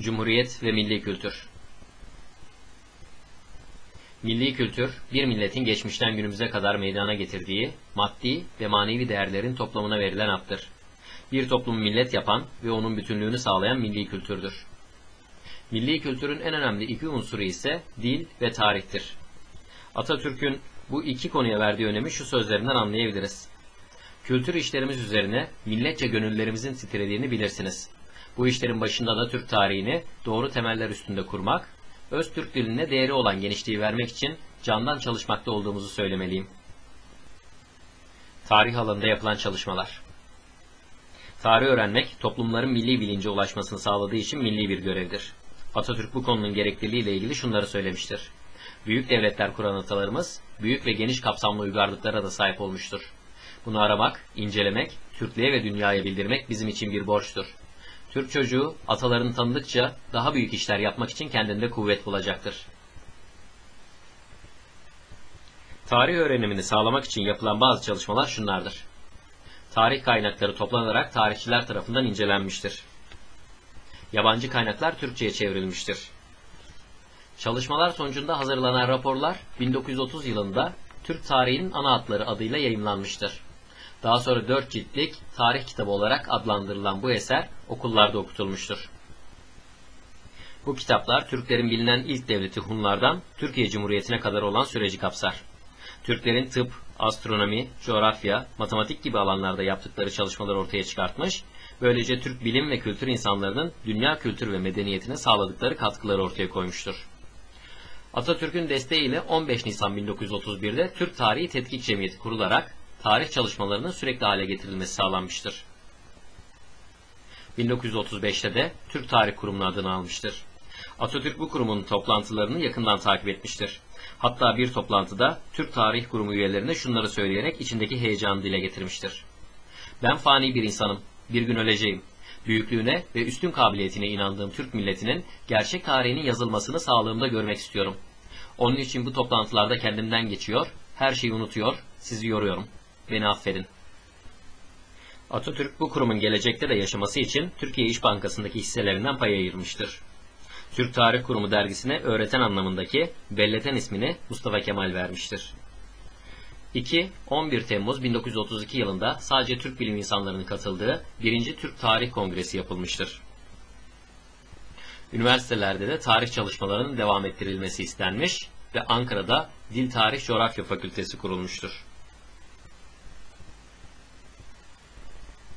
Cumhuriyet ve milli kültür. Milli kültür, bir milletin geçmişten günümüze kadar meydana getirdiği maddi ve manevi değerlerin toplamına verilen addır. Bir toplumu millet yapan ve onun bütünlüğünü sağlayan milli kültürdür. Milli kültürün en önemli iki unsuru ise dil ve tarihtir. Atatürk'ün bu iki konuya verdiği önemi şu sözlerinden anlayabiliriz. Kültür işlerimiz üzerine milletçe gönüllerimizin titrediğini bilirsiniz. Bu işlerin başında da Türk tarihini doğru temeller üstünde kurmak, öz Türk diline değeri olan genişliği vermek için candan çalışmakta olduğumuzu söylemeliyim. Tarih alanında yapılan çalışmalar Tarih öğrenmek, toplumların milli bilince ulaşmasını sağladığı için milli bir görevdir. Atatürk bu konunun gerekliliğiyle ilgili şunları söylemiştir. Büyük devletler kuran atalarımız, büyük ve geniş kapsamlı uygarlıklara da sahip olmuştur. Bunu aramak, incelemek, Türklüğe ve dünyaya bildirmek bizim için bir borçtur. Türk çocuğu atalarını tanıdıkça daha büyük işler yapmak için kendinde kuvvet bulacaktır. Tarih öğrenimini sağlamak için yapılan bazı çalışmalar şunlardır. Tarih kaynakları toplanarak tarihçiler tarafından incelenmiştir. Yabancı kaynaklar Türkçe'ye çevrilmiştir. Çalışmalar sonucunda hazırlanan raporlar 1930 yılında Türk tarihinin ana hatları adıyla yayımlanmıştır. Daha sonra 4 ciltlik tarih kitabı olarak adlandırılan bu eser okullarda okutulmuştur. Bu kitaplar Türklerin bilinen ilk devleti Hunlardan Türkiye Cumhuriyeti'ne kadar olan süreci kapsar. Türklerin tıp, astronomi, coğrafya, matematik gibi alanlarda yaptıkları çalışmaları ortaya çıkartmış, böylece Türk bilim ve kültür insanlarının dünya kültür ve medeniyetine sağladıkları katkıları ortaya koymuştur. Atatürk'ün desteğiyle 15 Nisan 1931'de Türk Tarihi Tetkik Cemiyeti kurularak tarih çalışmalarının sürekli hale getirilmesi sağlanmıştır. 1935'te de Türk Tarih Kurumu adını almıştır. Atatürk bu kurumun toplantılarını yakından takip etmiştir. Hatta bir toplantıda Türk Tarih Kurumu üyelerine şunları söyleyerek içindeki heyecanı dile getirmiştir. Ben fani bir insanım, bir gün öleceğim. Büyüklüğüne ve üstün kabiliyetine inandığım Türk milletinin gerçek tarihinin yazılmasını sağlığımda görmek istiyorum. Onun için bu toplantılarda kendimden geçiyor, her şeyi unutuyor, sizi yoruyorum. Beni affedin. Atatürk bu kurumun gelecekte de yaşaması için Türkiye İş Bankası'ndaki hisselerinden pay ayırmıştır. Türk Tarih Kurumu dergisine öğreten anlamındaki Belleten ismini Mustafa Kemal vermiştir. 2. 11 Temmuz 1932 yılında sadece Türk bilim insanlarının katıldığı 1. Türk Tarih Kongresi yapılmıştır. Üniversitelerde de tarih çalışmalarının devam ettirilmesi istenmiş ve Ankara'da Dil Tarih Coğrafya Fakültesi kurulmuştur.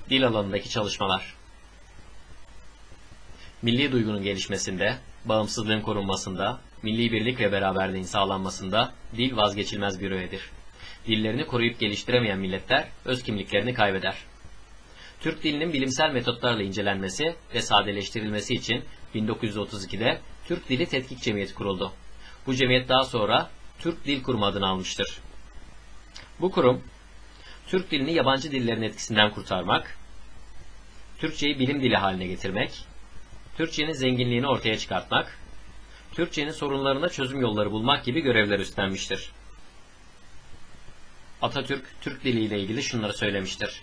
Dil alanındaki çalışmalar Milli duygunun gelişmesinde, bağımsızlığın korunmasında, milli birlik ve beraberliğin sağlanmasında dil vazgeçilmez bir öğedir. Dillerini koruyup geliştiremeyen milletler öz kimliklerini kaybeder. Türk dilinin bilimsel metotlarla incelenmesi ve sadeleştirilmesi için 1932'de Türk Dili Tetkik Cemiyeti kuruldu. Bu cemiyet daha sonra Türk Dil Kurumu adını almıştır. Bu kurum, Türk dilini yabancı dillerin etkisinden kurtarmak, Türkçeyi bilim dili haline getirmek, Türkçenin zenginliğini ortaya çıkartmak, Türkçenin sorunlarına çözüm yolları bulmak gibi görevler üstlenmiştir. Atatürk, Türk diliyle ilgili şunları söylemiştir.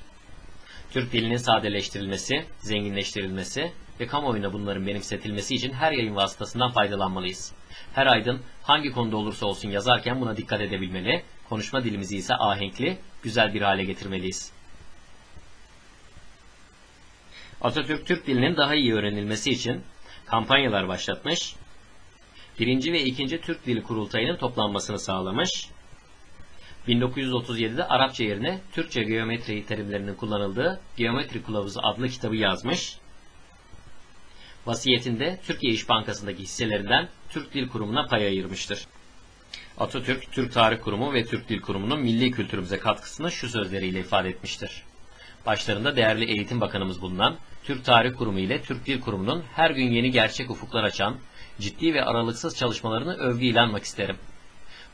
Türk dilinin sadeleştirilmesi, zenginleştirilmesi ve kamuoyuna bunların benimsetilmesi için her yayın vasıtasından faydalanmalıyız. Her aydın hangi konuda olursa olsun yazarken buna dikkat edebilmeli, konuşma dilimizi ise ahenkli, güzel bir hale getirmeliyiz. Atatürk Türk dilinin daha iyi öğrenilmesi için kampanyalar başlatmış, birinci ve ikinci Türk Dili Kurultayı'nın toplanmasını sağlamış, 1937'de Arapça yerine Türkçe geometri terimlerinin kullanıldığı Geometri Kılavuzu adlı kitabı yazmış. Vasiyetinde Türkiye İş Bankası'ndaki hisselerinden Türk Dil Kurumu'na pay ayırmıştır. Atatürk, Türk Tarih Kurumu ve Türk Dil Kurumu'nun milli kültürümüze katkısını şu sözleriyle ifade etmiştir. Başlarında değerli Eğitim Bakanımız bulunan Türk Tarih Kurumu ile Türk Dil Kurumu'nun her gün yeni gerçek ufuklar açan, ciddi ve aralıksız çalışmalarını övgüyle anmak isterim.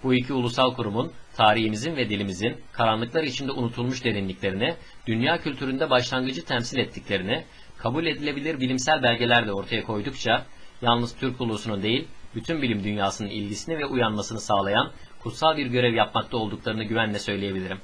Bu iki ulusal kurumun tarihimizin ve dilimizin karanlıklar içinde unutulmuş derinliklerini, dünya kültüründe başlangıcı temsil ettiklerini, kabul edilebilir bilimsel belgelerle ortaya koydukça, yalnız Türk ulusunun değil, bütün bilim dünyasının ilgisini ve uyanmasını sağlayan kutsal bir görev yapmakta olduklarını güvenle söyleyebilirim.